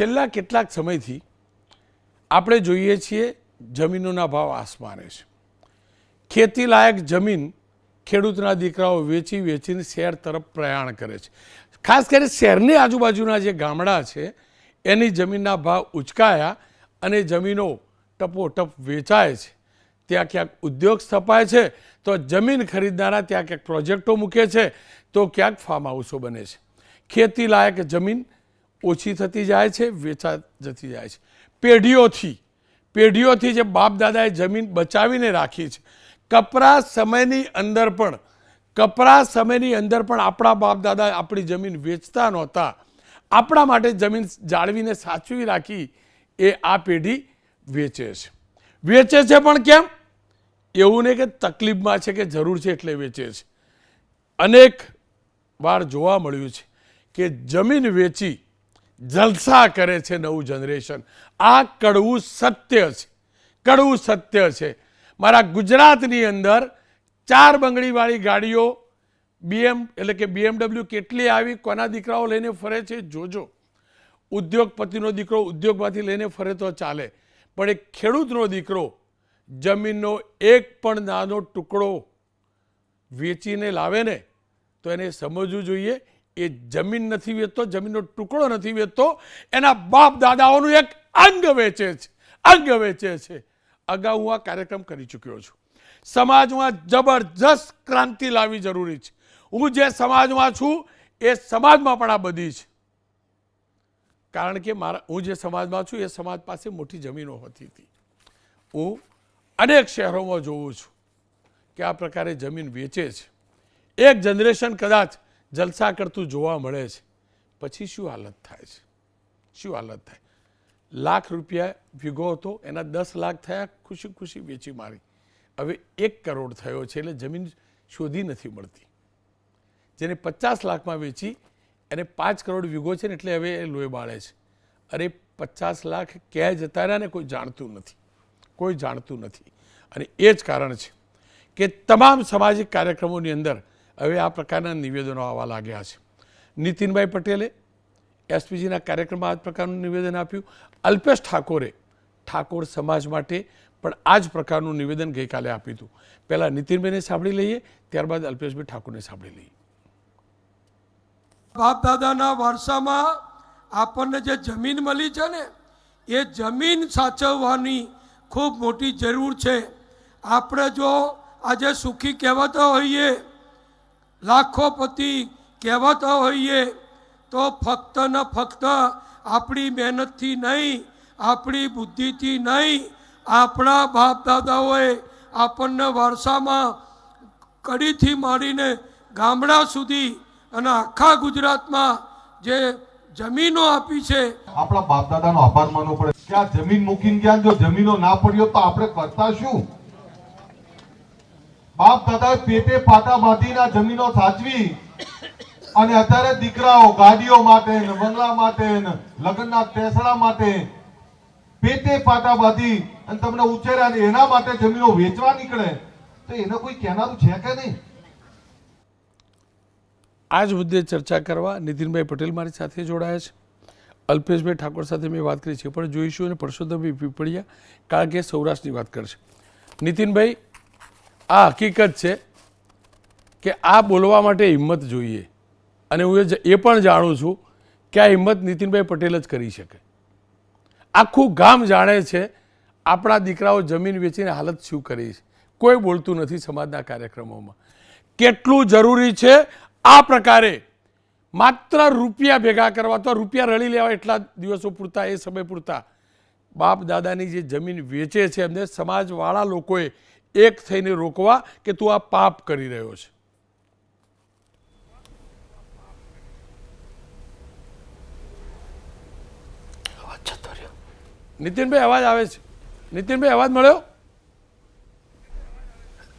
છેલ્લા કેટલાક સમયથી આપણે જોઈએ છીએ જમીનોના ભાવ આસમાને છે. ખેતી લાયક જમીન ખેડૂતના દીકરાઓ વેચી વેચીને શહેર તરફ પ્રયાણ કરે છે. ખાસ કરીને શહેરની આજુબાજુના જે ગામડા છે, એની જમીનના ભાવ ઉચકાયા અને જમીનો ટપોટપ વેચાય છે. ત્યાં ક્યાંક ઉદ્યોગ સ્થપાય છે, તો જમીન ખરીદનારા ત્યાં ક્યાંક પ્રોજેક્ટો મૂકે છે, તો ક્યાંક ફાર્મ હાઉસો બને છે. ખેતી લાયક જમીન ઓછી થતી જાય છે વેચા જતી જાય છે. પેઢીઓથી પેઢીઓથી જે બાપ દાદાએ જમીન બચાવીને રાખી છે, કપરા સમયની અંદર પણ, કપરા સમયની અંદર પણ આપણા બાપ દાદા આપણી જમીન વેચતા નહોતા. આપણા માટે જમીન જાળવીને સાચવી રાખી એ આ પેઢી વેચે છે. વેચે છે પણ કેમ? એવું નહીં કે તકલીફમાં છે કે જરૂર છે એટલે વેચે છે. અનેક વાર જોવા મળ્યું છે કે જમીન વેચી જલસા કરે છે નવું જનરેશન. આ કડવું સત્ય છે. કડવું સત્ય છે. મારા ગુજરાતની અંદર ચાર બંગડીવાળી ગાડીઓ, બીએમ એટલે કે બીએમડબલ્યુ કેટલી આવી, કોના દીકરાઓ લઈને ફરે છે, જોજો. ઉદ્યોગપતિનો દીકરો ઉદ્યોગમાંથી લઈને ફરે તો ચાલે. પણ એક ખેડૂતનો દીકરો જમીનનો એક પણ નાનો ટુકડો વેચીને લાવે ને, તો એને સમજવું જોઈએ એ જમીન નથી વેચતો, જમીનનો ટુકડો નથી વેચતો, એના બાપ દાદાઓનું એક અંગ વેચે છે, અંગ વેચે છે. અગાઉ હું આ કાર્યક્રમ કરી ચૂક્યો છું. સમાજમાં જબરજસ્ત ક્રાંતિ લાવવી જરૂરી છે. હું જે સમાજમાં છું, એ સમાજમાં પણ આ બધી છે. કારણ કે મારા, હું જે સમાજમાં છું, એ સમાજ પાસે મોટી જમીનો હોતી હતી. હું અનેક શહેરોમાં જોઉં છું કે આ પ્રકારે જમીન વેચે છે. એક જનરેશન કદાચ જલસા કરતું જોવા મળે છે. પછી શું હાલત થાય છે? શું હાલત થાય? લાખ રૂપિયા ભીગો હતો, એના દસ લાખ થયા, ખુશી ખુશી વેચી મારી. હવે એક કરોડ થયો છે, એટલે જમીન શોધી નથી મળતી. જેને પચાસ લાખમાં વેચી, એને પાંચ કરોડ વીઘો છે ને, એટલે હવે એ લોહી બાળે છે. અરે, પચાસ લાખ ક્યાંય જતા રહ્યા ને, કોઈ જાણતું નથી. કોઈ જાણતું નથી. અને એ જ કારણ છે કે તમામ સામાજિક કાર્યક્રમોની અંદર હવે આ પ્રકારના નિવેદનો આવવા લાગ્યા છે. નીતિનભાઈ પટેલે એસપીજીના કાર્યક્રમમાં આ પ્રકારનું નિવેદન આપ્યું. અલ્પેશ ઠાકોરે ઠાકોર સમાજ માટે પણ આ જ પ્રકારનું નિવેદન ગઈકાલે આપ્યું હતું. પહેલાં નીતિનભાઈને સાંભળી લઈએ, ત્યારબાદ અલ્પેશભાઈ ઠાકોરને સાંભળી લઈએ. બાપ દાદાના વારસામાં આપણને જે જમીન મળી છે ને, એ જમીન સાચવવાની ખૂબ મોટી જરૂર છે. આપણે જો આજે સુખી કહેવાતા હોઈએ લાખોપતિ કહેવાતા હોઈએ, તો ફક્ત ને ફક્ત આપણી મહેનતથી નહીં, આપણી બુદ્ધિથી નહીં, આપણા બાપ દાદાઓએ આપણને વારસામાં કડીથી માંડીને ગામડા સુધી અને આખા ગુજરાતમાં જે જમીનો આપી છે. આપણા બાપ દાદાનો આભાર માનવો પડે. કે આ જમીન મૂકીને ગયા જો જમીનો ના પડ્યો તો આપણે કરતા શું? બાપ દાદા પેટે પાટા બાંધીને જમીનો સાચવી. અને અત્યારે દીકરાઓ ગાડીઓ માટે બંગલા માટે લગ્નના ટેસડા માટે પેટે પાટા બાંધી અને તમને ઉછેર્યા ને એના માટે જમીનો વેચવા નીકળે. તો એને કોઈ કહેનારું છે કે નહીં? આ જ મુદ્દે ચર્ચા કરવા નીતિનભાઈ પટેલ મારી સાથે જોડાયા છે. અલ્પેશભાઈ ઠાકોર સાથે મેં વાત કરી છે. પણ જોઈશું અને પરસોત્તમભાઈ પીપળિયા, કારણ કે સૌરાષ્ટ્રની વાત કરશે. નીતિનભાઈ આ હકીકત છે કે આ બોલવા માટે હિંમત જોઈએ. અને હું એ પણ જાણું છું કે આ હિંમત નીતિનભાઈ પટેલ જ કરી શકે. આખું ગામ જાણે છે આપણા દીકરાઓ જમીન વેચીને હાલત શું કરી છે. કોઈ બોલતું નથી સમાજના કાર્યક્રમોમાં. કેટલું જરૂરી છે આ પ્રકારે માત્ર રૂપિયા ભેગા કરવા તો રૂપિયા રળી લેવા એટલા દિવસો પૂરતા, એ સમય પૂરતા. બાપ દાદાની જે જમીન વેચે છે એમને સમાજવાળા લોકોએ એક થઈને રોકવા કે તું આ પાપ કરી રહ્યો છે? નીતિનભાઈ અવાજ આવે છે. નીતિનભાઈ અવાજ મળ્યો?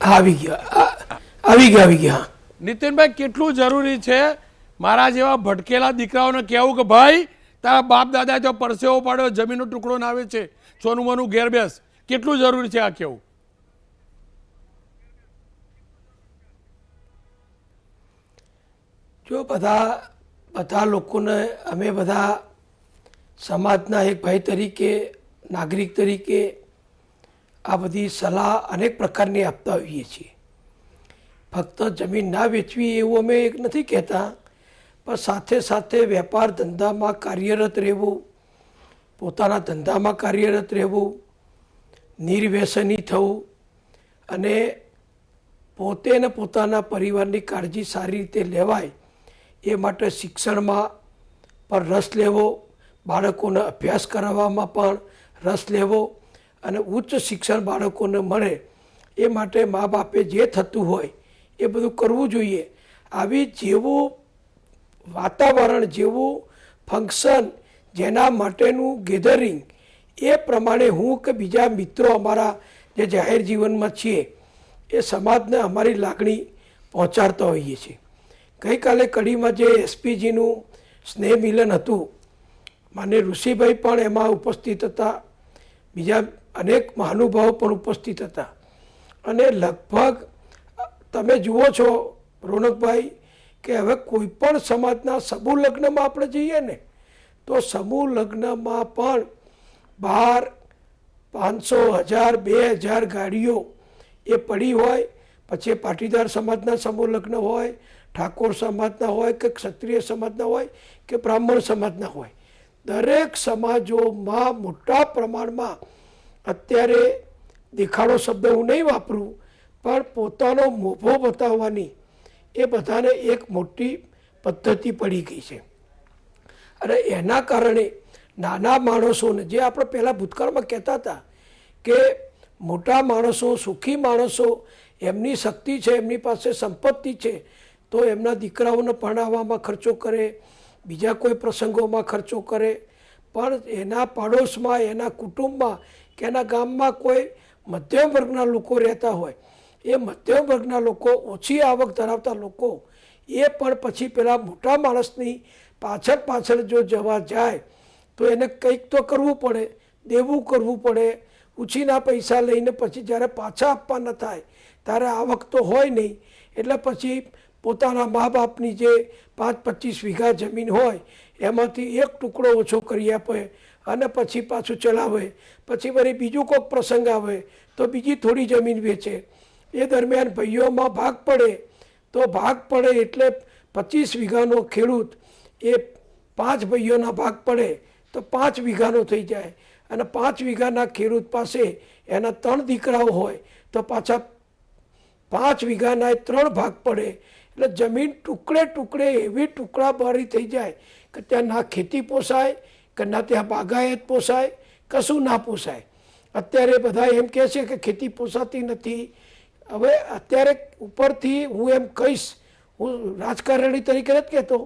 આવી ગયા. આવી ગયા આવી ગયા નીતિનભાઈ કેટલું જરૂરી છે? મારા જેવા ભટકેલા દીકરાઓને કહેવું કે ભાઈ તારા બાપ દાદા જો પરસેવો પાડ્યો જમીનનો ટુકડો ના આવે છે સોનું મોનું ઘેર બેસ. કેટલું જરૂરી છે આ કેવું જો બધા બધા લોકોને, અમે બધા સમાજના એક ભાઈ તરીકે, નાગરિક તરીકે આ બધી સલાહ અનેક પ્રકારની આપતા હોઈએ છીએ. ફક્ત જમીન ના વેચવી એવું અમે એક નથી કહેતા, પણ સાથે સાથે વેપાર ધંધામાં કાર્યરત રહેવું, પોતાના ધંધામાં કાર્યરત રહેવું, નિર્વ્યસની થવું અને પોતે ને પોતાના પરિવારની કાળજી સારી રીતે લેવાય એ માટે શિક્ષણમાં પણ રસ લેવો, બાળકોને અભ્યાસ કરાવવામાં પણ રસ લેવો અને ઉચ્ચ શિક્ષણ બાળકોને મળે એ માટે મા બાપે જે થતું હોય એ બધું કરવું જોઈએ. આવી જેવું વાતાવરણ, જેવું ફંક્શન જેના માટેનું ગેધરિંગ એ પ્રમાણે હું કે બીજા મિત્રો અમારા જે જાહેર જીવનમાં છીએ એ સમાજને અમારી લાગણી પહોંચાડતા હોઈએ છીએ. ગઈકાલે કડીમાં જે એસપીજીનું સ્નેહ મિલન હતું, માન્ય ઋષિભાઈ પણ એમાં ઉપસ્થિત હતા. બીજા અનેક મહાનુભાવો પણ ઉપસ્થિત હતા. અને લગભગ, તમે જુઓ છો, રોનકભાઈ, કે હવે કોઈ પણ સમાજના સમૂહ લગ્નમાં આપણે જઈએ ને, તો સમૂહ લગ્નમાં પણ બાર, પાંચસો હજાર, બે હજાર ગાડીઓ એ પડી હોય. પછી પાટીદાર સમાજના સમૂહ લગ્ન હોય ઠાકોર સમાજના હોય કે ક્ષત્રિય સમાજના હોય કે બ્રાહ્મણ સમાજના હોય. દરેક સમાજોમાં મોટા પ્રમાણમાં અત્યારે દેખાડો શબ્દ હું નહીં વાપરું, પણ પોતાનો મોભો બતાવવાની એ બધાને એક મોટી પદ્ધતિ પડી ગઈ છે. અને એના કારણે નાના માણસોને, જે આપણે પહેલાં ભૂતકાળમાં કહેતા હતા કે મોટા માણસો, સુખી માણસો, એમની શક્તિ છે, એમની પાસે સંપત્તિ છે તો એમના દીકરાઓને ભણાવવામાં ખર્ચો કરે, બીજા કોઈ પ્રસંગોમાં ખર્ચો કરે. પણ એના પાડોશમાં, એના કુટુંબમાં કે એના ગામમાં કોઈ મધ્યમ વર્ગના લોકો રહેતા હોય, એ મધ્યમ વર્ગના લોકો, ઓછી આવક ધરાવતા લોકો, એ પણ પછી પેલા મોટા માણસની પાછળ પાછળ જો જવા જાય, તો એને કંઈક તો કરવું પડે, દેવું કરવું પડે. ઉછીના પૈસા લઈને પછી જ્યારે પાછા આપવાના થાય, ત્યારે આવક તો હોય નહીં. એટલે પછી પોતાના મા બાપની જે પાંચ પચીસ વીઘા જમીન હોય, એમાંથી એક ટુકડો ઓછો કરી આપે અને પછી પાછું ચલાવે. પછી વળી બીજું કોઈક પ્રસંગ આવે, તો બીજી થોડી જમીન વેચે. એ દરમિયાન ભાઈઓમાં ભાગ પડે. તો ભાગ પડે એટલે પચીસ વીઘાનો ખેડૂત એ પાંચ ભાઈઓના ભાગ પડે, તો પાંચ વીઘાનો થઈ જાય. અને પાંચ વીઘાના ખેડૂત પાસે એના ત્રણ દીકરાઓ હોય, તો પાછા પાંચ વીઘાના ત્રણ ભાગ પડે. એટલે જમીન ટુકડે ટુકડે એવી ટુકડા બારી થઈ જાય કે ત્યાં ના ખેતી પોસાય, કે ના ત્યાં બાગાયત પોસાય, કશું ના પોસાય. અત્યારે બધા એમ કહે છે કે ખેતી પોસાતી નથી. હવે અત્યારે ઉપરથી હું એમ કહીશ, હું રાજકારણી તરીકે નથી કહેતો,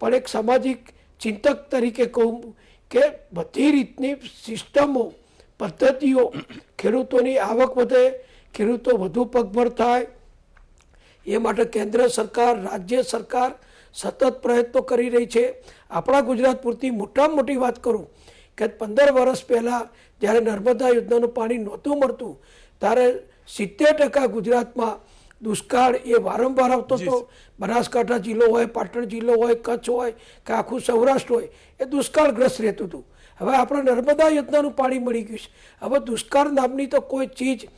પણ એક સામાજિક ચિંતક તરીકે કહું કે બધી રીતની સિસ્ટમો, પદ્ધતિઓ ખેડૂતોની આવક વધે, ખેડૂતો વધુ પગભર થાય એ માટે કેન્દ્ર સરકાર રાજ્ય સરકાર સતત પ્રયત્નો કરી રહી છે. આપણા ગુજરાત પૂરતી મોટામાં મોટી વાત કરું કે પંદર વર્ષ પહેલાં જ્યારે નર્મદા યોજનાનું પાણી નહોતું મળતું ત્યારે સિત્તેર ટકા ગુજરાતમાં દુષ્કાળ એ વારંવાર આવતો હતો. બનાસકાંઠા જિલ્લો હોય પાટણ જિલ્લો હોય કચ્છ હોય કે આખું સૌરાષ્ટ્ર હોય એ દુષ્કાળગ્રસ્ત રહેતું હતું. હવે આપણે નર્મદા યોજનાનું પાણી મળી ગયું છે. હવે દુષ્કાળ નામની તો કોઈ ચીજ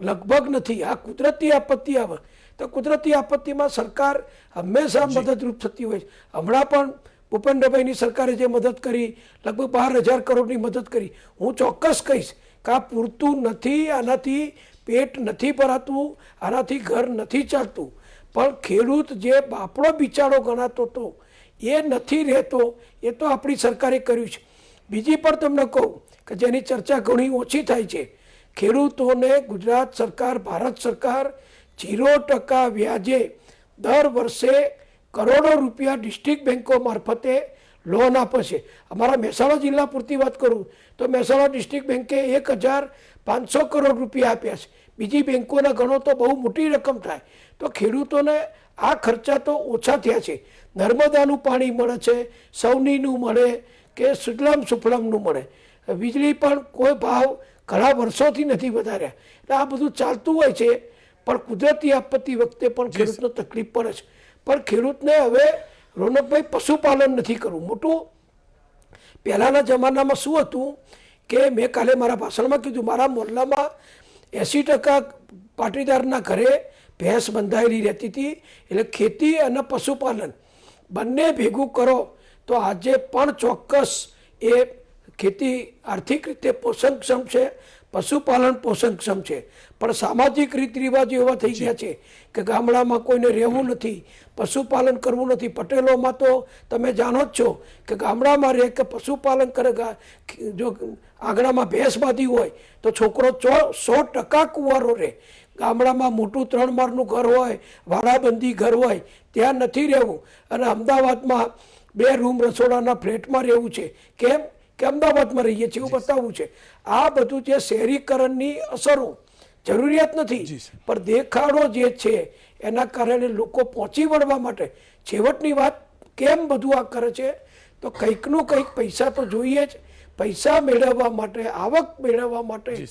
લગભગ નથી. આ કુદરતી આપત્તિ આવે. તો કુદરતી આપત્તિમાં સરકાર હંમેશા મદદરૂપ થતી હોય છે. હમણાં પણ ભૂપેન્દ્રભાઈની સરકારે જે મદદ કરી લગભગ બાર હજાર કરોડની મદદ કરી હું ચોક્કસ કહીશ કે આ પૂરતું નથી આનાથી પેટ નથી ભરાતું આનાથી ઘર નથી ચાલતું. પણ ખેડૂત જે બાપડો બિચારો ગણાતો હતો એ નથી રહેતો એ તો આપણી સરકારે કર્યું છે. બીજી પણ તમને કહું કે જેની ચર્ચા ઘણી ઓછી થાય છે. ખેડૂતોને ગુજરાત સરકાર ભારત સરકાર ઝીરો ટકા વ્યાજે દર વર્ષે કરોડો રૂપિયા ડિસ્ટ્રિક્ટ બેન્કો મારફતે લોન આપે છે. અમારા મહેસાણા જિલ્લા પૂરતી વાત કરું તો મહેસાણા ડિસ્ટ્રિક્ટ બેન્કે એક હજાર પાંચસો કરોડ રૂપિયા આપ્યા છે. બીજી બેંકોના ગણો તો બહુ મોટી રકમ થાય. તો ખેડૂતોને આ ખર્ચા તો ઓછા થયા છે. નર્મદાનું પાણી મળે છે સૌનીનું મળે કે સુજલામ સુફલામનું મળે. વીજળી પણ કોઈ ભાવ ઘણા વર્ષોથી નથી વધાર્યા. એટલે આ બધું ચાલતું હોય છે. પણ કુદરતી આપત્તિ વખતે પણ ખેડૂતને તકલીફ પડે છે. પણ ખેડૂતને હવે રોનકભાઈ પશુપાલન નથી કરવું. મોટું પહેલાંના જમાનામાં શું હતું કે મેં કાલે મારા ભાષણમાં કીધું મારા મોહલ્લામાં એંસી ટકા પાટીદારના ઘરે ભેંસ બંધાયેલી રહેતી હતી. એટલે ખેતી અને પશુપાલન બંને ભેગું કરો તો આજે પણ ચોક્કસ એ ખેતી આર્થિક રીતે પોષણક્ષમ છે પશુપાલન પોષણક્ષમ છે. પણ સામાજિક રીત રિવાજો એવા થઈ ગયા છે કે ગામડામાં કોઈને રહેવું નથી, પશુપાલન કરવું નથી. પટેલોમાં તો તમે જાણો જ છો કે ગામડામાં રહે કે પશુપાલન કરે જો આંગણામાં ભેંસ બાંધી હોય તો છોકરો ચો, સો ટકા કુંવારો રહે. ગામડામાં મોટું ત્રણ માળનું ઘર હોય, વાડાબંધી ઘર હોય, ત્યાં નથી રહેવું. અને અમદાવાદમાં બે રૂમ રસોડાના ફ્લેટમાં રહેવું છે. કેમ? કે અમદાવાદમાં રહીએ છીએ એવું બતાવવું છે. આ બધું જે શહેરીકરણની અસરો જરૂરિયાત નથી પણ દેખાડો જે છે એના કારણે લોકો પહોંચી વળવા માટે છેવટની વાત કેમ બધું આ કરે છે? તો કંઈકનું કંઈક પૈસા તો જોઈએ જ. પૈસા મેળવવા માટે આવક મેળવવા માટે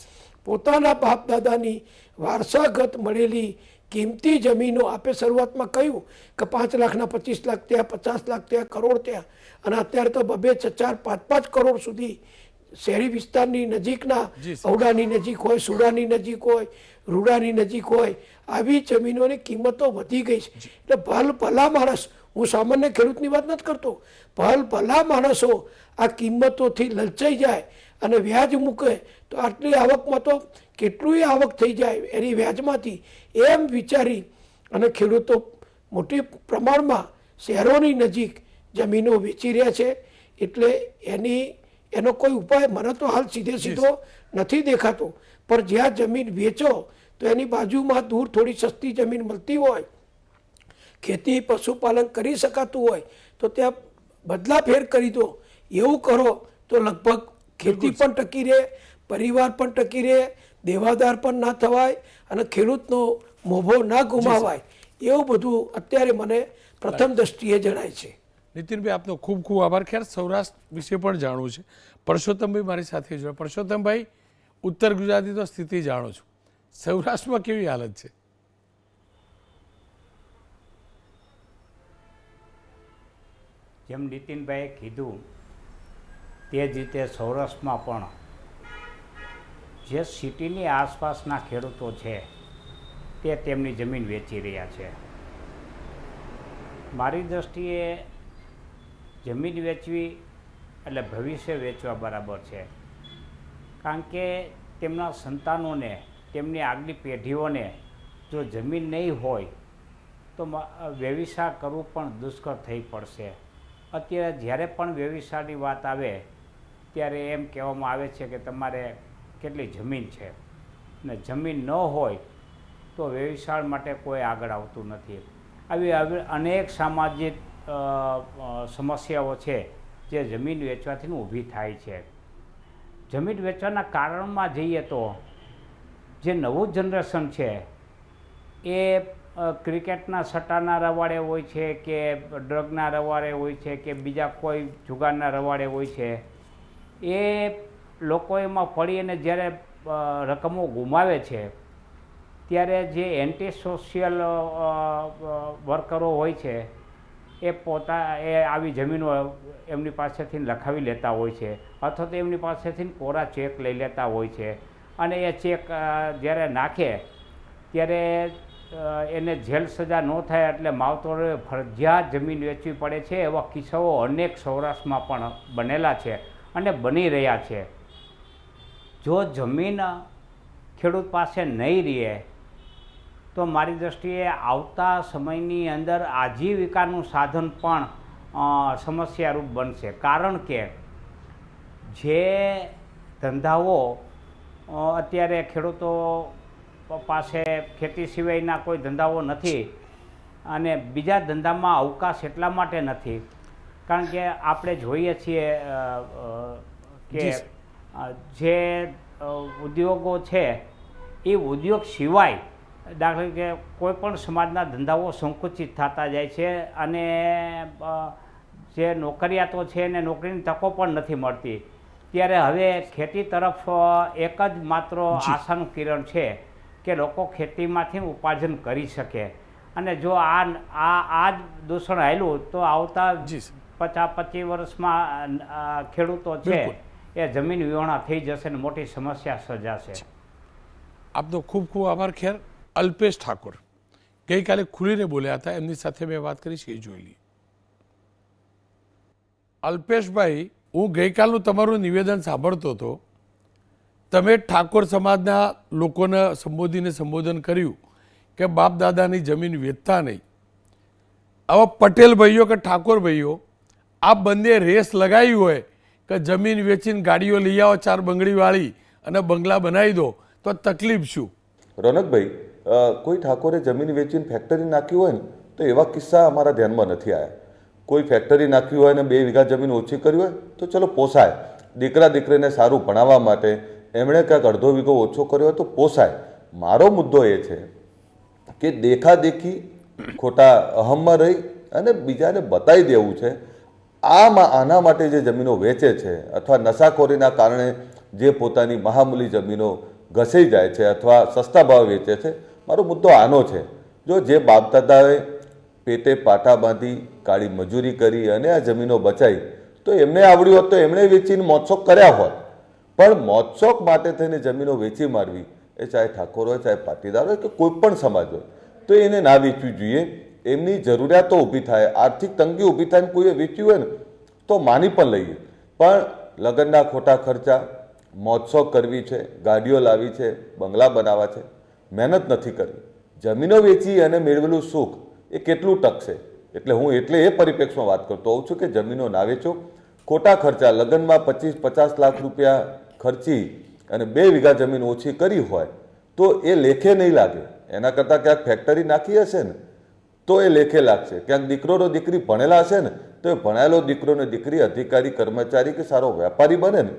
પોતાના બાપ દાદાની વારસાગત મળેલી કિંમતી જમીનો આપે શરૂઆતમાં કહ્યું કે પાંચ લાખના પચીસ લાખ ત્યાં પચાસ લાખ ત્યાં કરોડ ત્યાં અને અત્યારે તો બબે ચાર પાંચ પાંચ કરોડ સુધી શહેરી વિસ્તારની નજીકના ઔડાની નજીક હોય સુડાની નજીક હોય રૂડાની નજીક હોય આવી જમીનોની કિંમતો વધી ગઈ છે. એટલે ભલ ભલા માણસ હું સામાન્ય ખેડૂતની વાત નથી કરતો. ભલ ભલા માણસો આ કિંમતોથી લલચાઈ જાય અને વ્યાજ મૂકે તો આટલી આવકમાં તો કેટલુંય આવક થઈ જાય એની વ્યાજમાંથી. એમ વિચારી અને ખેડૂતો મોટી પ્રમાણમાં શહેરોની નજીક જમીનો વેચી રહ્યા છે. એટલે એની એનો કોઈ ઉપાય મને તો હાલ સીધે સીધો નથી દેખાતો. પણ જ્યાં જમીન વેચો તો એની બાજુમાં દૂર થોડી સસ્તી જમીન મળતી હોય ખેતી પશુપાલન કરી શકાતું હોય તો ત્યાં બદલાફેર કરી દો. એવું કરો તો લગભગ ખેતી પણ ટકી રહે પરિવાર પણ ટકી રહે દેવાદાર પણ ના થવાય અને ખેડૂતનો મોભો ના ગુમાવાય. એવું બધું અત્યારે મને પ્રથમ દ્રષ્ટિએ જણાય છે. નીતિનભાઈ આપનો ખૂબ ખૂબ આભાર. ખેર સૌરાષ્ટ્ર વિશે પણ જાણવું છે. પરસોત્તમભાઈ મારી સાથે જોડે પરસોત્તમભાઈ ઉત્તર ગુજરાતની તો સ્થિતિ જાણો છું. સૌરાષ્ટ્રમાં કેવી હાલત છે? જેમ નીતિનભાઈએ કીધું, તે જ રીતે સૌરાષ્ટ્રમાં પણ જે સિટીની આસપાસના ખેડૂતો છે, તે તેમની જમીન વેચી રહ્યા છે. મારી દૃષ્ટિએ જમીન વેચવી એટલે ભવિષ્ય વેચવા બરાબર છે. કારણ કે તેમના સંતાનોને, તેમની આગલી પેઢીઓને જો જમીન નહીં હોય, તો વ્યવસાય કરવું પણ દુષ્કર થઈ પડશે. અત્યારે જ્યારે પણ વ્યવસાયની વાત આવે, ત્યારે એમ કહેવામાં આવે છે કે તમારે કેટલી જમીન છે. ને જમીન ન હોય તો વ્યવસાય માટે કોઈ આગળ આવતું નથી. આવી અનેક સામાજિક સમસ્યાઓ છે જે જમીન વેચવાથી ઊભી થાય છે. જમીન વેચવાના કારણમાં જઈએ તો જે નવું જનરેશન છે, એ ક્રિકેટના સટ્ટાના રવાડે હોય છે કે ડ્રગના રવાડે હોય છે કે બીજા કોઈ જુગારના રવાડે હોય છે, એ લોકો એમાં પડી અને જ્યારે રકમો ગુમાવે છે, ત્યારે જે એન્ટી સોશિયલ વર્કરો હોય છે, એ પોતા, એ આવી જમીનો એમની પાસેથી લખાવી લેતા હોય છે, અથવા તો એમની પાસેથી કોરા ચેક લઈ લેતા હોય છે, અને એ ચેક જ્યારે નાખે, ત્યારે એને જેલ સજા ન થાય એટલે માવતરોએ ફરજિયાત જમીન વેચવી પડે છે એવા કિસ્સાઓ અનેક સૌરાષ્ટ્રમાં પણ બનેલા છે અને બની રહ્યા છે. જો જમીન ખેડૂત પાસે નહીં રહે તો મારી દૃષ્ટિએ આવતા સમયની અંદર આજીવિકાનું સાધન પણ સમસ્યારૂપ બનશે. કારણ કે જે ધંધાઓ અત્યારે ખેડૂતો પાસે ખેતી સિવાયના કોઈ ધંધાઓ નથી અને બીજા ધંધામાં અવકાશ એટલા માટે નથી. કારણ કે આપણે જોઈએ છીએ કે જે ઉદ્યોગો છે એ ઉદ્યોગ સિવાય દાખલા કે કોઈ પણ સમાજના ધંધાઓ સંકુચિત થતા જાય છે અને જે નોકરિયાતો છે એને નોકરીની તકો પણ નથી મળતી. ત્યારે હવે ખેતી તરફ એક જ માત્ર આશાનું કિરણ છે. કે લોકો ખેતીમાંથી ઉપાર્જન કરી શકે. અને જો આ આ આ જ દૂષણ આવેલું તો આવતા જી પચાસ પચીસ વર્ષમાં ખેડૂતો છે એ જમીન વિહોણા થઈ જશે ને મોટી સમસ્યા સર્જાશે. આપનો ખૂબ ખૂબ આભાર. ખેર અલ્પેશ ઠાકોર. ગઈકાલે ખુલીને બોલ્યા હતા એમની સાથે મેં વાત કરી છે એ જોઈ અલ્પેશભાઈ હું ગઈકાલનું તમારું નિવેદન સાંભળતો હતો. તમે ઠાકોર સમાજના લોકોને સંબોધીને સંબોધન કર્યું કે બાપ દાદાની જમીન વેચતા નહીં. આવા પટેલ ભાઈઓ કે ઠાકોર ભાઈઓ, આ બંને રેસ લગાવી હોય કે જમીન વેચીને ગાડીઓ લઈ આવો, ચાર બંગડીવાળી અને બંગલા બનાવી દો, તો તકલીફ શું? રોનકભાઈ કોઈ ઠાકોરે જમીન વેચીને ફેક્ટરી નાખી હોય ને, તો એવા કિસ્સા અમારા ધ્યાનમાં નથી આવ્યા કોઈ ફેક્ટરી નાખી હોય ને બે વીઘા જમીન ઓછી કરી હોય, તો ચલો પોસાય. દીકરા દીકરીને સારું ભણાવવા માટે એમણે ક્યાંક અડધો વીઘો ઓછો કર્યો તો પોસાય. મારો મુદ્દો એ છે કે દેખાદેખી ખોટા અહમમાં રહી અને બીજાને બતાવી દેવું છે. આમાં આના માટે જે જમીનો વેચે છે અથવા નશાખોરીના કારણે જે પોતાની મહામૂલી જમીનો ઘસાઈ જાય છે અથવા સસ્તા ભાવે વેચે છે, મારો મુદ્દો આનો છે. જો જે બાપદાદાએ પેટે પાટા બાંધી કાળી મજૂરી કરી અને આ જમીનો બચાવી તો એમને આવડ્યું હોત તો એમણે વેચીને મોજશોખ કર્યા હોત. પણ મોજશોખ માટે થઈને જમીનો વેચી મારવી એ ચાહે ઠાકોર હોય, ચાહે પાટીદાર હોય કે કોઈ પણ સમાજ હોય, તો એને ના વેચવી જોઈએ. એમની જરૂરિયાતો ઊભી થાય, આર્થિક તંગી ઊભી થાય કોઈએ વેચ્યું હોય ને, તો માની પણ લઈએ. પણ લગ્નના ખોટા ખર્ચા મોજશોખ કરવી છે, ગાડીઓ લાવી છે, બંગલા બનાવવા છે, મહેનત નથી કરવી. જમીનો વેચી અને મેળવેલું સુખ એ કેટલું ટકશે? એટલે હું એટલે એ પરિપ્રેક્ષમાં વાત કરતો હોઉં છું કે જમીનો ના વેચો ખોટા ખર્ચા, લગ્નમાં પચીસ, પચાસ લાખ રૂપિયા ખર્ચી અને બે વીઘા જમીન ઓછી કરી હોય, તો એ લેખે નહીં લાગે. એના કરતાં ક્યાંક ફેક્ટરી નાખી હશે ને, તો એ લેખે લાગશે. ક્યાંક દીકરોનો દીકરી ભણેલા હશે ને, તો એ ભણેલો દીકરોને દીકરી, અધિકારી, કર્મચારી કે સારો વેપારી બને ને,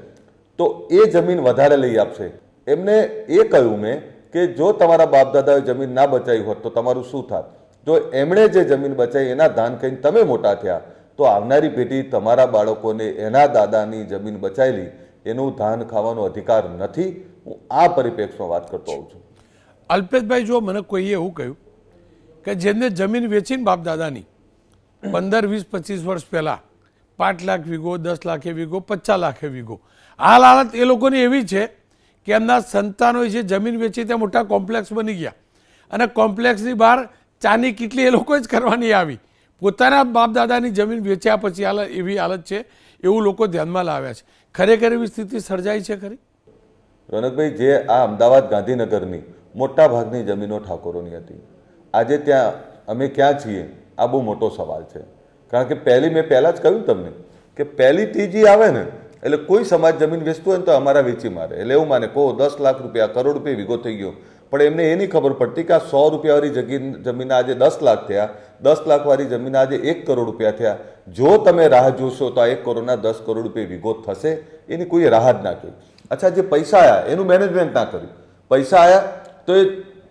તો એ જમીન વધારે લઈ આપશે. એમને એ કહ્યું મેં કે જો તમારા બાપ દાદાએ જમીન ના બચાવી હોત તો તમારું શું થાત? જો એમણે જે જમીન બચાવી એના ધાન કહીને તમે મોટા થયા તો આવનારી પેઢી તમારા બાળકોને એના દાદાની જમીન બચાવેલી એનું ધાન ખાવાનો અધિકાર નથી. હું આ પરિપ્રેક્ષમાં વાત કરતો હોઉં છું. અલ્પેશભાઈ, જો મને કોઈએ એવું કહ્યું કે જેમને જમીન વેચીને બાપ દાદાની પંદર, વીસ, પચીસ વર્ષ પહેલાં પાંચ લાખ વીઘો, દસ લાખે વીઘો, પચાસ લાખે વીઘો. આ લાલત એ લોકોની એવી છે કે એમના સંતાનો જે જમીન વેચી ત્યાં મોટા કોમ્પ્લેક્સ બની ગયા. અને કોમ્પ્લેક્સની બહાર ચાની કેટલી એ લોકો જ કરવાની આવી. પોતાના બાપદાદાની જમીન વેચ્યા પછી હાલત એવી હાલત છે, એવું લોકો ધ્યાનમાં લાવ્યા છે. ખરેખર એવી સ્થિતિ સર્જાઈ છે ખરી? રોનકભાઈ, જે આ અમદાવાદ ગાંધીનગરની મોટા ભાગની જમીનો ઠાકોરોની હતી, આજે ત્યાં અમે ક્યાં છીએ, આ બહુ મોટો સવાલ છે. કારણ કે પહેલી, મેં પહેલાં જ કહ્યું તમને કે પહેલી ત્રીજી આવે ને, એટલે કોઈ સમાજ જમીન વેચતું હોય ને તો અમારા વેચી મારે. એટલે એવું માને કહો દસ લાખ રૂપિયા કરોડ રૂપિયા વીઘો થઈ ગયો પણ એમને એ નહીં ખબર પડતી કે આ સો રૂપિયાવાળી જમીન આજે દસ લાખ થયા. દસ લાખવાળી જમીન આજે એક કરોડ રૂપિયા થયા. જો તમે રાહ જોશો તો આ એક કરોડના દસ કરોડ રૂપિયા વિગોત થશે. એની કોઈ રાહ જ ના જોઈ. અચ્છા, જે પૈસા આવ્યા એનું મેનેજમેન્ટ ના કર્યું. પૈસા આવ્યા તો એ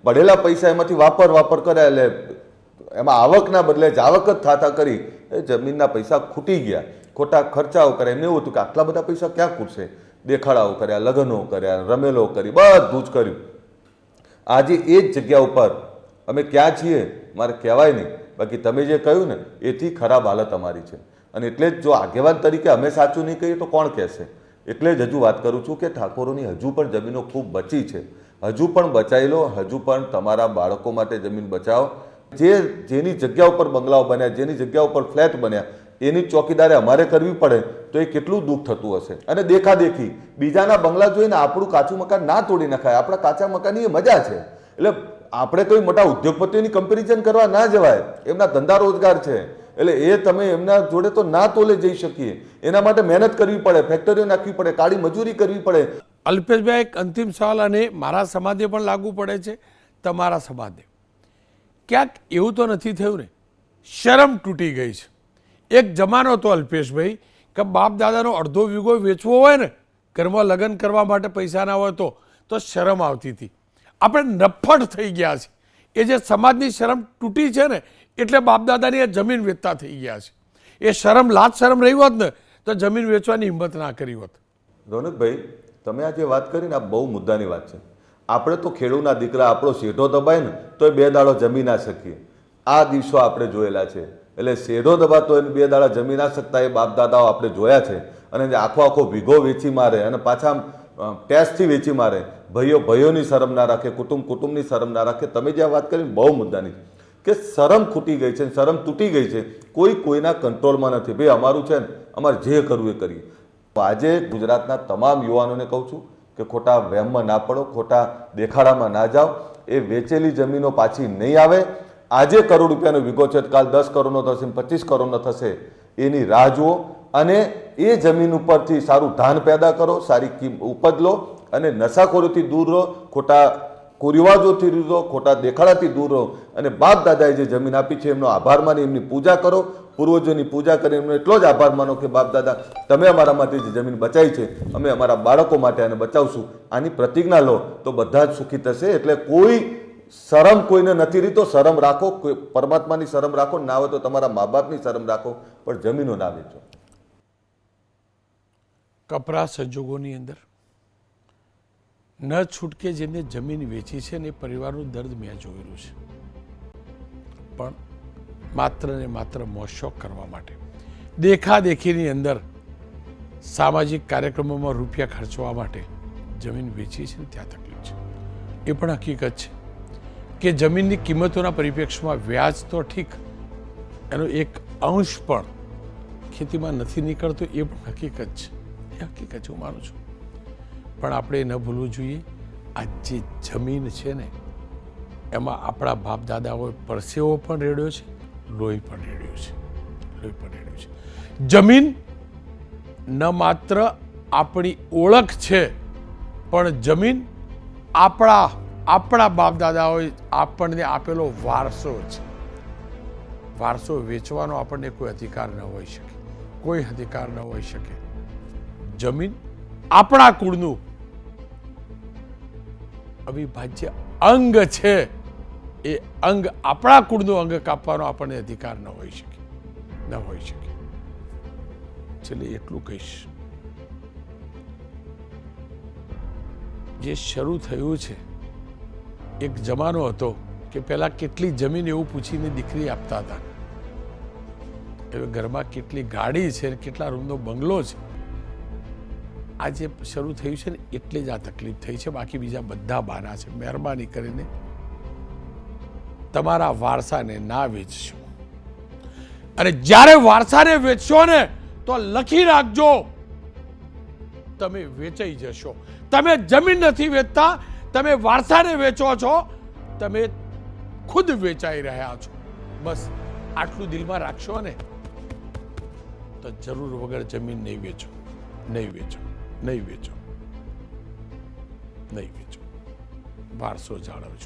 પડેલા પૈસા એમાંથી વાપર વાપર કર્યા એટલે એમાં આવકના બદલે જાવક જ થાતા કરી એ જમીનના પૈસા ખૂટી ગયા. ખોટા ખર્ચાઓ કર્યા. એમને એવું હતું કે આટલા બધા પૈસા ક્યાં ખૂટશે? દેખાડાઓ કર્યા, લગ્નો કર્યા, રમેલો કરી, બધું જ કર્યું. આજે એ જ જગ્યા ઉપર અમે ક્યાં છીએ, મારે કહેવાય નહીં. બાકી તમે જે કહ્યું ને, એથી ખરાબ હાલત અમારી છે. અને એટલે જ જો આગેવાન તરીકે અમે સાચું નહીં કહીએ તો કોણ કહેશે? એટલે જ હજુ વાત કરું છું કે ઠાકોરોની હજુ પણ જમીનો ખૂબ બચી છે. હજુ પણ બચાવી લો, હજુ પણ તમારા બાળકો માટે જમીન બચાવો. જે જેની જગ્યા ઉપર બંગલાઓ બન્યા, જેની જગ્યા ઉપર ફ્લેટ બન્યા, એની ચોકીદારે અમારે કરવી પડે તો એ કેટલું દુઃખ થતું હશે? અને દેખાદેખી બીજાના બંગલા જોઈને આપણું કાચું મકાન ના તોડી નખાય. આપણા કાચા મકાનની એ મજા છે. એટલે આપણે કોઈ મોટા ઉદ્યોગપતિઓની કમ્પેરિઝન કરવા ના જવાય. એમના ધંધા રોજગાર છે. એટલે એ તમે એમના જોડે તો ના તોલે જઈ શકીએ. એના માટે મહેનત કરવી પડે, ફેક્ટરીઓ નાખવી પડે, કાળી મજૂરી કરવી પડે. અલ્પેશભાઈ, એક અંતિમ સવાલ અને મારા સમાજે પણ લાગુ પડે છે. તમારા સમાજે ક્યાંક એવું તો નથી થયું ને? શરમ તૂટી ગઈ છે. એક જમાનો હતો અલ્પેશભાઈ કે બાપ દાદાનો અડધો વીઘો વેચવો હોય ને, ઘરમાં લગ્ન કરવા માટે પૈસા ના હોય તો તો શરમ આવતી હતી. આપણે નફટ થઈ ગયા છે. એ જે સમાજની શરમ તૂટી છે ને, એટલે બાપ દાદાની આ જમીન વેચતા થઈ ગયા છે. એ શરમ લાજ શરમ રહી હોત ને, તો જમીન વેચવાની હિંમત ના કરી હોત. રોનકભાઈ, તમે આ જે વાત કરી ને આ બહુ મુદ્દાની વાત છે. આપણે તો ખેડૂતના દીકરા આપણો શેઠો દબાય ને તો બે દાડો જમી ના શકીએ. આ દિવસો આપણે જોયેલા છે. એટલે શેઢો દબાતો એને બે દાડા જમી ના શકતા એ બાપ દાદાઓ આપણે જોયા છે. અને આખો આખો ભીગો વેચી મારે અને પાછા ટેસ્ટથી વેચી મારે. ભાઈઓ, ભાઈઓની શરમ ના રાખે, કુટુંબ, કુટુંબની શરમ ના રાખે. તમે જે વાત કરી બહુ મુદ્દાની. કે શરમ ખૂટી ગઈ છે, શરમ તૂટી ગઈ છે. કોઈ કોઈના કંટ્રોલમાં નથી. ભાઈ, અમારું છે ને, અમારે જે કરવું એ કરીએ. આજે ગુજરાતના તમામ યુવાનોને કહું છું કે ખોટા વહેમમાં ના પડો, ખોટા દેખાડામાં ના જાઓ. એ વેચેલી જમીનો પાછી નહીં આવે. આજે કરોડ રૂપિયાનો છે, કાલ દસ કરોડનો થશે પચીસ કરોડનો થશે, એની રાહ જુઓ અને એ જમીન ઉપરથી સારું ધાન પેદા કરો, સારી ઉપજ લો અને નશાખોરીથી દૂર રહો, ખોટા કુરિવાજોથી દૂર રહો, ખોટા દેખાડાથી દૂર રહો અને બાપ દાદાએ જે જમીન આપી છે, એમનો આભાર માની, એમની પૂજા કરો, પૂર્વજોની પૂજા કરી, એમનો એટલો જ આભાર માનો કે, બાપ દાદા, તમે અમારા માટે જે જમીન બચાવી છે, અમે અમારા બાળકો માટે આને બચાવશું, આની પ્રતિજ્ઞા લો, તો બધા જ સુખી થશે, એટલે કોઈ શરમ કોઈને નથી રીતો શરમ રાખો, કોઈ પરમાત્માની શરમ રાખો, ના હોય તો તમારા મા બાપની શરમ રાખો, પણ જમીનો ના વેચો. કપરા સંજોગોની અંદર ન છૂટકે જેને જમીન વેચી છે ને પરિવારનું દર્દ મેં જોયેલું છે. પણ માત્ર ને માત્ર મોશોક કરવા માટે. દેખાદેખીની અંદર સામાજિક કાર્યક્રમોમાં રૂપિયા ખર્ચવા માટે જમીન વેચી છે ને ત્યાં તકલીફ છે. એ પણ હકીકત છે. કે જમીનની કિંમતોના પરિપ્રેક્ષમાં વ્યાજ તો ઠીક, એનો એક અંશ પણ ખેતીમાં નથી નીકળતો, એ પણ હકીકત છે. એ હકીકત હું માનું છું. પણ આપણે ન ભૂલવું જોઈએ, આ જે જમીન છે ને, એમાં આપણા બાપ દાદાઓએ પરસેવો પણ રેડ્યો છે, લોહી પણ રેડ્યો છે. લોહી પણ રેડ્યો છે. જમીન ન માત્ર આપણી ઓળખ છે, પણ જમીન આપણા આપણા બાપ દાદાઓએ આપણને આપેલો વારસો છે. વારસો વેચવાનો આપણને કોઈ અધિકાર ન હોઈ શકે. કોઈ અધિકાર ન હોઈ શકે. જમીન આપણા કુળનું અવિભાજ્ય અંગ છે. એ અંગ આપણા કુળનું અંગ કાપવાનો આપણને અધિકાર ન હોઈ શકે. ન હોઈ શકે. છેલ્લે એટલું કહીશ. જે શરૂ થયું છે એક જમાનો હતો કે પહેલાં કેટલી જમીન એવું પૂછીને દીકરી આપતા હતા. હવે ઘરમાં કેટલી ગાડી છે, કેટલા રૂમનો બંગલો છે. આ જે શરૂ થયું છે ને એટલે જ આ તકલીફ થઈ છે. બાકી બીજા બધા બાના છે. મહેરબાની કરીને તમારા વારસાને ના વેચશો. અને જ્યારે વારસાને વેચશો ને તો લખી રાખજો. તમે વેચાઈ જશો. તમે જમીન નથી વેચતા તમે વારસાને વેચો છો, તમે ખુદ વેચાઈ રહ્યા છો. બસ, આટલું દિલમાં રાખશો ને, તો જરૂર વગર જમીન નહીં વેચો નહીં વેચો નહીં વેચો નહીં વેચો. વારસો જાળવજો.